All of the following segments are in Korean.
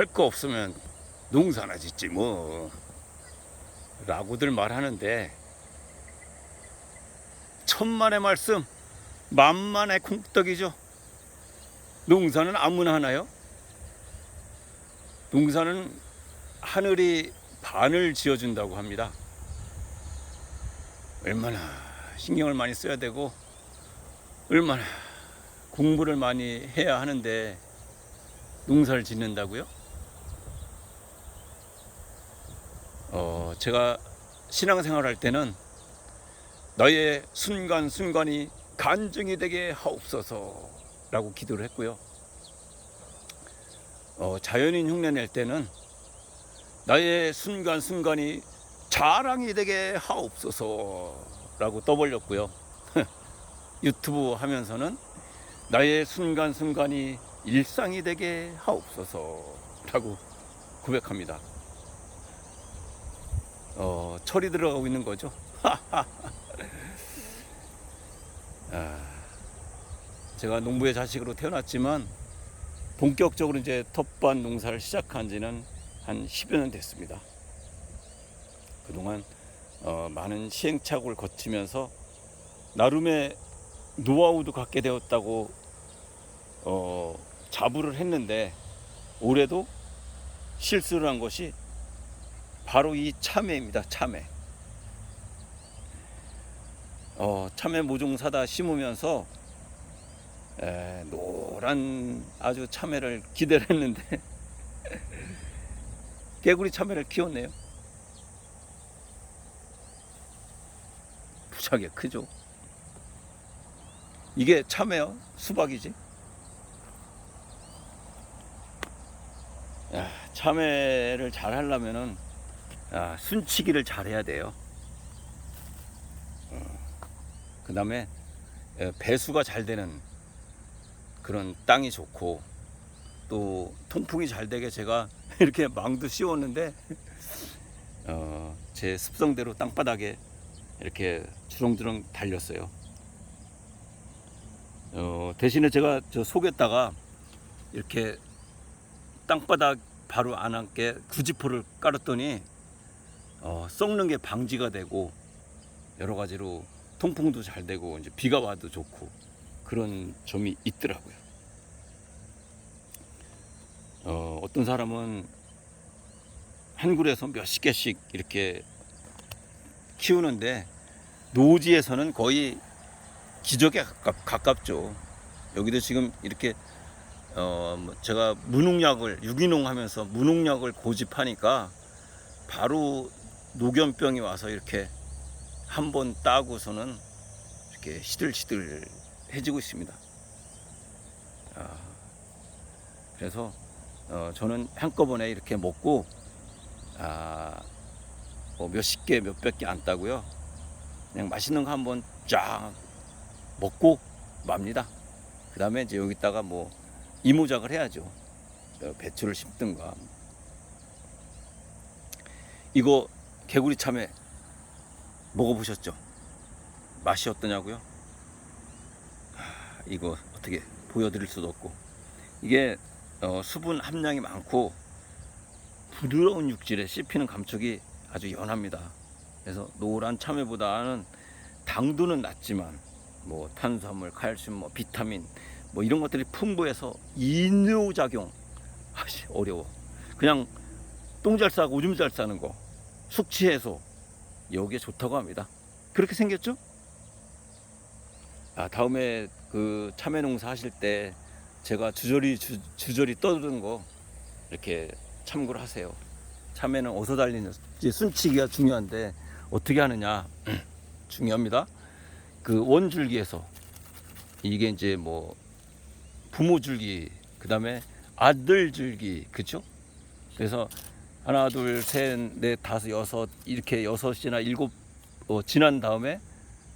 할 거 없으면 농사나 짓지 뭐 라고들 말하는데 천만의 말씀 만만의 콩떡이죠 농사는 아무나 하나요? 농사는 하늘이 반을 지어준다고 합니다 얼마나 신경을 많이 써야 되고 얼마나 공부를 많이 해야 하는데 농사를 짓는다고요? 제가 신앙생활 할 때는 너의 순간순간이 간증이 되게 하옵소서라고 기도를 했고요. 어, 자연인 흉내 낼 때는 나의 순간순간이 자랑이 되게 하옵소서라고 떠벌렸고요. 유튜브 하면서는 나의 순간순간이 일상이 되게 하옵소서라고 고백합니다. 어, 철이 들어가고 있는 거죠. 아, 제가 농부의 자식으로 태어났지만 본격적으로 이제 텃밭 농사를 시작한 지는 한 10여 년 됐습니다. 그동안 어, 많은 시행착오를 거치면서 나름의 노하우도 갖게 되었다고 어, 자부를 했는데 올해도 실수를 한 것이 바로 이 참외입니다. 참외. 어, 참외 모종 사다 심으면서 에, 노란 아주 참외를 기대를 했는데 개구리 참외를 키웠네요. 무지하게 크죠. 이게 참외요? 수박이지? 야, 참외를 잘 하려면은 아, 순치기를 잘 해야 돼요. 그 다음에 배수가 잘 되는 그런 땅이 좋고 또 통풍이 잘 되게 제가 이렇게 망도 씌웠는데 어, 제 습성대로 땅바닥에 이렇게 주렁주렁 달렸어요. 어, 대신에 제가 저 속에다가 이렇게 땅바닥 바로 안 앉게 구지포를 깔았더니 어, 썩는 게 방지가 되고 여러 가지로 통풍도 잘 되고 이제 비가 와도 좋고 그런 점이 있더라고요. 어, 어떤 사람은 한 굴에서 몇십 개씩 이렇게 키우는데 노지에서는 거의 기적에 가깝, 가깝죠. 여기도 지금 이렇게 어, 뭐 제가 무농약을 유기농 하면서 무농약을 고집하니까 바로 노견병이 와서 이렇게 한 번 따고서는 이렇게 시들시들 해지고 있습니다. 아, 그래서 어, 저는 한꺼번에 이렇게 먹고 아, 뭐 몇십 개, 몇백 개 안 따고요. 그냥 맛있는 거 한번 쫙 먹고 맙니다. 그 다음에 이제 여기다가 뭐 이모작을 해야죠. 저 배추를 심든가. 이거 개구리 참외 먹어보셨죠? 맛이 어떠냐고요? 아, 이거 어떻게 보여드릴 수도 없고 이게 어, 수분 함량이 많고 부드러운 육질에 씹히는 감촉이 아주 연합니다. 그래서 노란 참외보다는 당도는 낮지만 뭐 탄수화물, 칼슘, 뭐 비타민 뭐 이런 것들이 풍부해서 이뇨작용 아씨 어려워. 그냥 똥 잘 싸고 오줌 잘 싸는 거 숙취 해소 여기에 좋다고 합니다. 그렇게 생겼죠? 아 다음에 그 참외 농사 하실 때 제가 주저리 주, 주저리 떠드는 거 이렇게 참고를 하세요. 참외는 어디서 달리는 이제 순치기가 중요한데 어떻게 하느냐 중요합니다. 그 원줄기에서 이게 이제 뭐 부모 줄기 그다음에 아들 줄기 그죠? 그래서 하나 둘 셋 넷 다섯 여섯 이렇게 여섯이나 일곱 어, 지난 다음에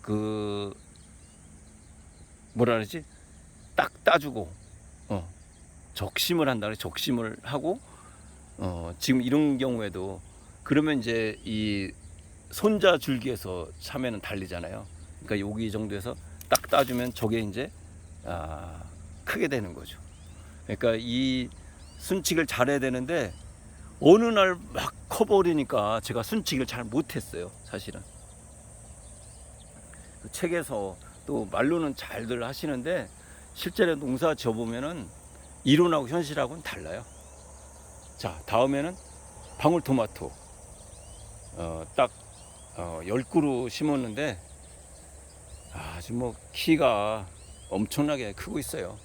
그 뭐라 그러지 딱 따주고 어, 적심을 한다 그래 적심을 하고 어, 지금 이런 경우에도 그러면 이제 이 손자 줄기에서 참외는 달리잖아요. 그러니까 여기 정도에서 딱 따주면 저게 이제 아, 크게 되는 거죠. 그러니까 이 순칙을 잘해야 되는데 어느 날 막 커버리니까 제가 순칙을 잘 못했어요 사실은. 그 책에서 또 말로는 잘들 하시는데 실제로 농사 지어보면은 이론하고 현실하고는 달라요. 자 다음에는 방울토마토. 어, 딱 어, 10그루 심었는데 아주 뭐 키가 엄청나게 크고 있어요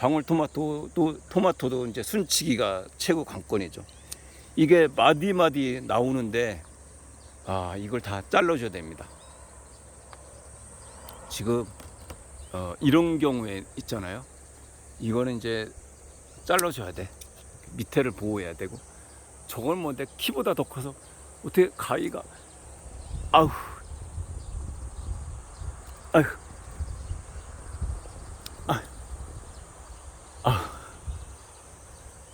방울토마토도 토마토도 이제 순치기가 최고 관건이죠. 이게 마디 마디 나오는데 아 이걸 다 잘라줘야 됩니다. 지금 어, 이런 경우에 있잖아요. 이거는 이제 잘라줘야 돼. 밑에를 보호해야 되고 저걸 뭐내 키보다 더 커서 어떻게 가위가 아우 아휴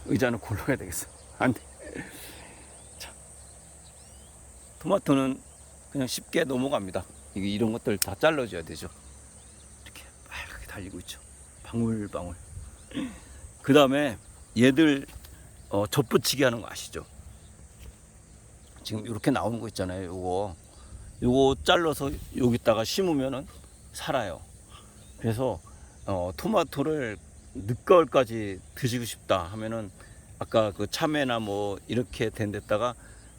의자는 골라야 되겠어. 안 돼. 자, 토마토는 그냥 쉽게 넘어갑니다. 이게 이런 것들 다 잘라줘야 되죠. 이렇게 빨갛게 달리고 있죠. 방울방울. 그 다음에 얘들 어, 젖붙이기 하는 거 아시죠? 지금 이렇게 나오는 거 있잖아요. 요거 요거 잘라서 여기다가 심으면은 살아요. 그래서 어, 토마토를 늦가을까지 드시고 싶다 하면은 아까 그 참외나 뭐 이렇게 된 데다가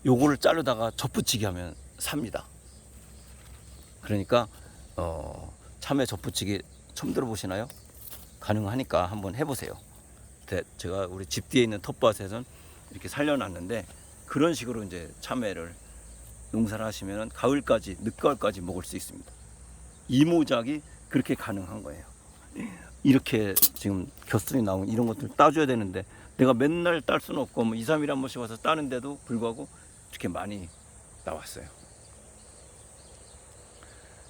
요거를 자르다가 젖붙이기 하면 삽니다. 그러니까 어, 참외 젖붙이기 처음 들어보시나요? 가능하니까 한번 해보세요. 대- 제가 우리 집 뒤에 있는 텃밭에선 이렇게 살려놨는데 그런 식으로 이제 참외를 농사를 하시면 가을까지 늦가을까지 먹을 수 있습니다. 이모작이 그렇게 가능한 거예요. 이렇게 지금 겨순이 나온 이런 것들 따줘야 되는데 내가 맨날 딸 수는 없고 뭐 2, 3일에 한 번씩 와서 따는데도 불구하고 이렇게 많이 나왔어요.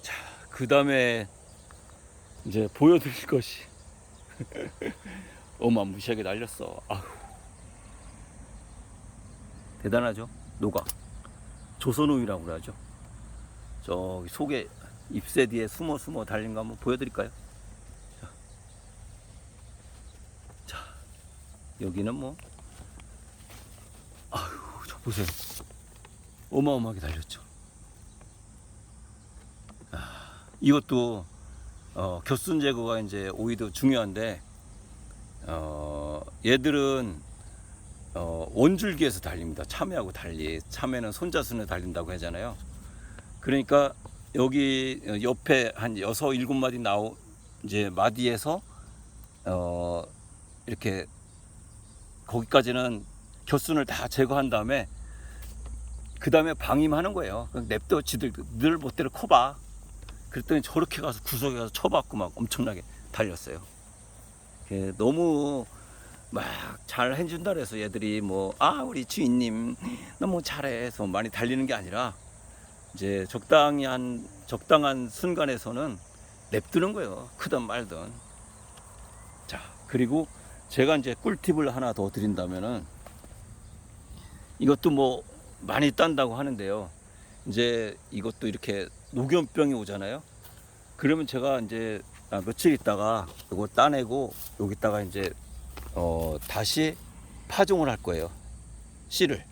자, 그 다음에 이제 보여드릴 것이 어마무시하게 날렸어. 아휴. 대단하죠? 노각. 조선우유라고 그러죠. 저기 속에 잎새 뒤에 숨어 숨어 달린 거 한번 보여드릴까요? 여기는 뭐. 아유 저 보세요. 어마어마하게 달렸죠. 아, 이것도 어, 겨순 제거가 이제 오이도 중요한데 어, 얘들은 어, 원줄기에서 달립니다. 참외하고 달리. 참외는 손자순에 달린다고 하잖아요. 그러니까 여기 옆에 한 여섯 일곱 마디 나오 이제 마디에서 어, 이렇게 거기까지는 겨순을 다 제거한 다음에 그 다음에 방임하는 거예요. 냅둬 지들 늘 멋대로 커봐. 그랬더니 저렇게 가서 구석에 가서 쳐박고 막 엄청나게 달렸어요. 예, 너무 막 잘 해준다 그래서 얘들이 뭐 아 우리 주인님 너무 잘해서 많이 달리는 게 아니라 이제 적당히 한 적당한 순간에서는 냅두는 거예요. 크든 말든. 자 그리고 제가 이제 꿀팁을 하나 더 드린다면은 이것도 뭐 많이 딴다고 하는데요. 이제 이것도 이렇게 녹염병이 오잖아요. 그러면 제가 이제 아, 며칠 있다가 이거 따내고 여기다가 이제 어 다시 파종을 할 거예요. 씨를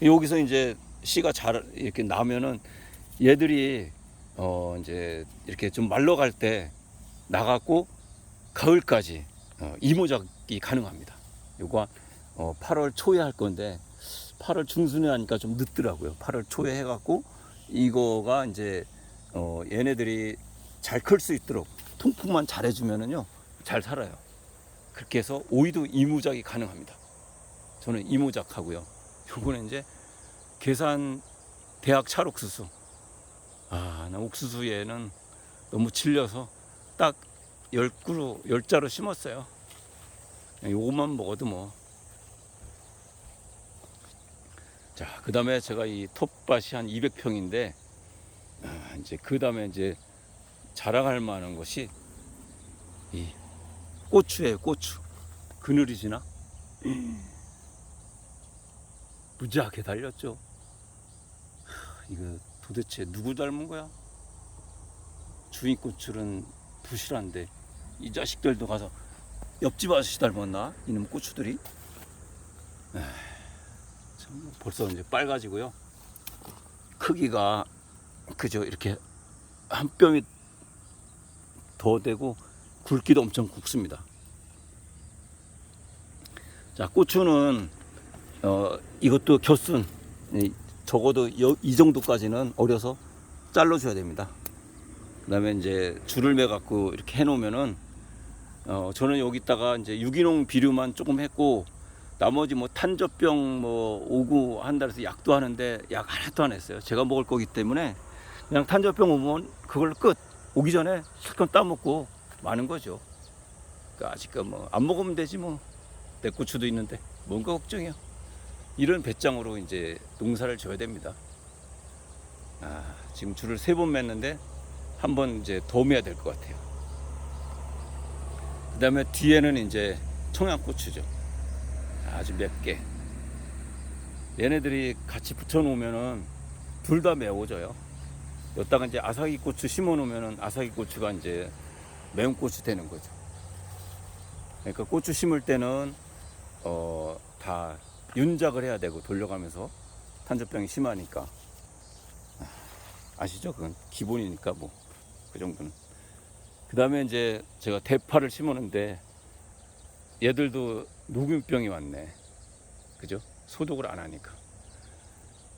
여기서 이제 씨가 잘 이렇게 나면은 얘들이 어 이제 이렇게 좀 말러 갈 때 나갔고 가을까지 어, 이모작이 가능합니다. 요거 어, 8월 초에 할 건데 8월 중순에 하니까 좀 늦더라고요. 8월 초에 해갖고 이거가 이제 어, 얘네들이 잘 클 수 있도록 통풍만 잘 해주면은요 잘 살아요. 그렇게 해서 오이도 이모작이 가능합니다. 저는 이모작 하고요. 요거는 이제 계산 대학 찰옥수수. 아, 나 옥수수에는 너무 질려서 딱 열 그루 열 자루 심었어요. 요것만 먹어도 뭐. 자, 그 다음에 제가 이 텃밭이 한 200평인데, 아, 이제 그 다음에 이제 자랑할 만한 것이 이 고추예요, 고추. 그늘이 지나? 무지하게 달렸죠. 하, 이거 도대체 누구 닮은 거야? 주인 고추는 부실한데 이 자식들도 가서 옆집 아저씨 닮았나? 이놈 고추들이. 참 벌써 이제 빨가지고요. 크기가 그저 이렇게 한 뼘이 더 되고 굵기도 엄청 굵습니다. 자, 고추는 어, 이것도 겨순 이, 적어도 여- 이 정도까지는 어려서 잘라줘야 됩니다. 그다음에 이제 줄을 매 갖고 이렇게 해놓으면은 어, 저는 여기다가 이제 유기농 비료만 조금 했고 나머지 뭐 탄저병 뭐 오구 한다 해서 약도 하는데 약 하나도 안 했어요. 제가 먹을 거기 때문에 그냥 탄저병 오면 그걸 끝 오기 전에 실컷 따먹고 마는 거죠. 그러니까 아직 뭐안 먹으면 되지 뭐. 내 고추도 있는데 뭔가 걱정이야. 이런 배짱으로 이제 농사를 져야 됩니다. 아, 지금 줄을 세 번 맸는데 한 번 이제 더 매야 될 것 같아요. 그 다음에 뒤에는 이제 청양고추죠. 아주 맵게. 얘네들이 같이 붙여 놓으면은 둘 다 매워져요. 여기다가 이제 아사기 고추 심어 놓으면은 아사기 고추가 이제 매운 고추 되는 거죠. 그러니까 고추 심을 때는 어, 다 윤작을 해야 되고 돌려가면서 탄저병이 심하니까 아, 아시죠? 그건 기본이니까 뭐 그 정도는. 그 다음에 이제 제가 대파를 심었는데 얘들도 녹균병이 왔네. 그죠? 소독을 안 하니까.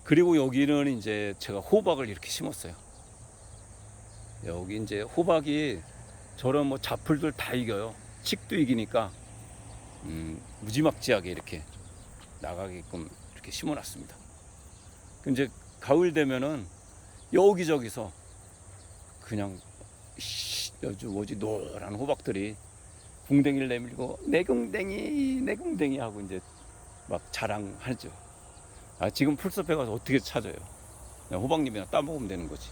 그리고 여기는 이제 제가 호박을 이렇게 심었어요. 여기 이제 호박이 저런 뭐 잡풀들 다 이겨요. 칡도 이기니까 음, 무지막지하게 이렇게 나가게끔 이렇게 심어놨습니다. 근데 가을 되면은 여기저기서 그냥 씨, 여주 뭐지 노란 호박들이 궁뎅이를 내밀고 내 궁뎅이 내 궁뎅이 하고 이제 막 자랑하죠. 아 지금 풀숲에 가서 어떻게 찾아요? 호박잎이나 따먹으면 되는 거지.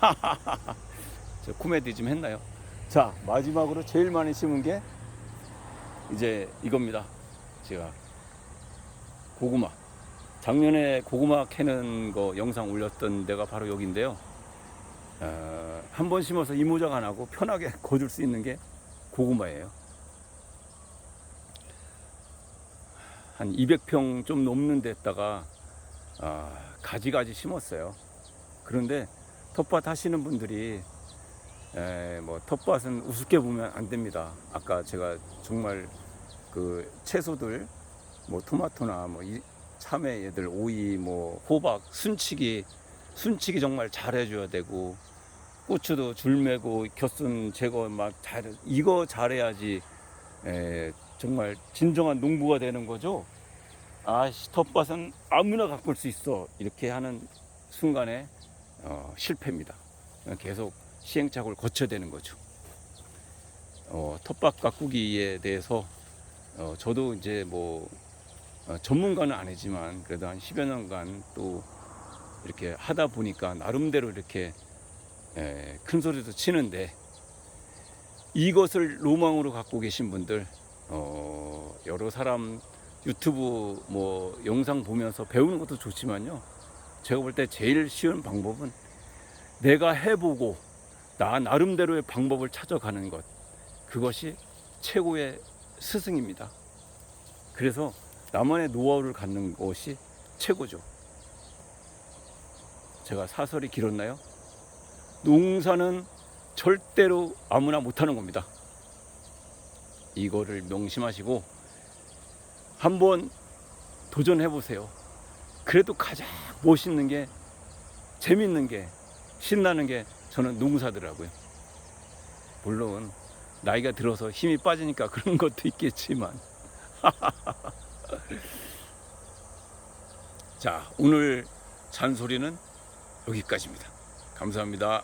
저 코미디 좀 했나요? 자 마지막으로 제일 많이 심은 게 이제 이겁니다. 제가 고구마. 작년에 고구마 캐는 거 영상 올렸던 데가 바로 여기인데요. 어, 한 번 심어서 이모작 안 하고 편하게 거둘 수 있는 게 고구마예요. 한 200평 좀 넘는 데다가 아, 가지가지 심었어요. 그런데 텃밭 하시는 분들이 에, 뭐 텃밭은 우습게 보면 안 됩니다. 아까 제가 정말 그 채소들 뭐 토마토나 뭐 이, 참외 얘들 오이 뭐 호박 순치기 순치기 정말 잘해줘야 되고 고추도 줄매고 겨순 제거 막 잘 이거 잘해야지 에, 정말 진정한 농부가 되는 거죠. 아씨 텃밭은 아무나 가꿀 수 있어 이렇게 하는 순간에 어, 실패입니다. 계속 시행착오를 거쳐야 되는 거죠. 어, 텃밭 가꾸기에 대해서 어, 저도 이제 뭐 어, 전문가는 아니지만 그래도 한 10여 년간 또 이렇게 하다 보니까 나름대로 이렇게 에, 큰 소리도 치는데 이것을 로망으로 갖고 계신 분들 어, 여러 사람 유튜브 뭐 영상 보면서 배우는 것도 좋지만요. 제가 볼 때 제일 쉬운 방법은 내가 해보고 나 나름대로의 방법을 찾아가는 것 그것이 최고의 스승입니다. 그래서 나만의 노하우를 갖는 것이 최고죠. 제가 사설이 길었나요? 농사는 절대로 아무나 못하는 겁니다. 이거를 명심하시고 한번 도전해 보세요. 그래도 가장 멋있는 게 재밌는 게 신나는 게 저는 농사더라고요. 물론 나이가 들어서 힘이 빠지니까 그런 것도 있겠지만 자 오늘 잔소리는 여기까지입니다. 감사합니다.